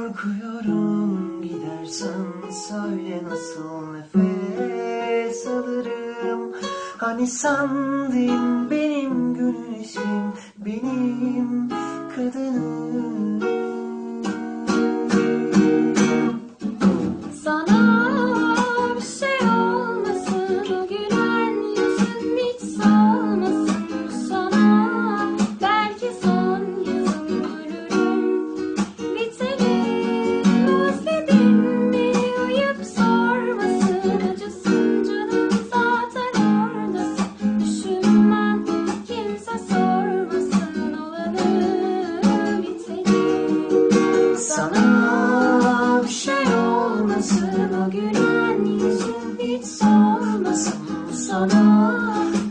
Korkuyorum. Gidersen söyle nasıl nefes alırım. Hani sandın benim güneşim benim kadınım Sana bir şey olmasın o gülen yüzün hiç solmasın bu sana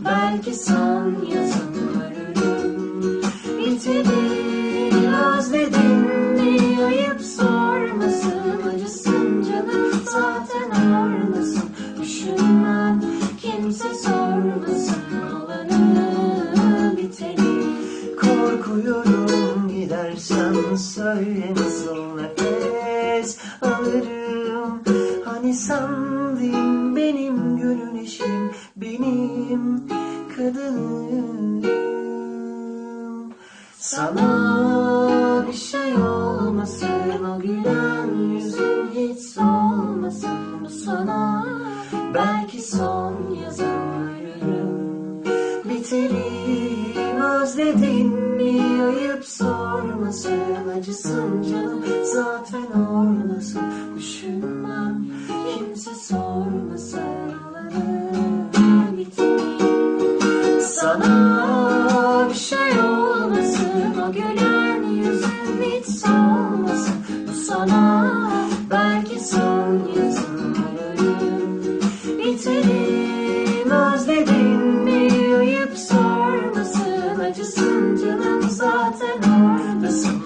belki son yazım ölürüm. Bitelim özledin mi ayıp sormasın. Acısın canım zaten oradasın düşünmem kimse sormasın. Olanı bitelim. Korkuyorum gidersen söyle nasıl nefes alırım Hani sandın benim gönül işim benim kadınım. Sana bir şey olmasın o gülen yüzün hiç solmasın. Sana Belki son yazım Bitelim özledin mi? Ayıp sormasın acısın canım. Zaten oradasın Düşünmem. Kimse sormasın bitelim Sana mi ayıp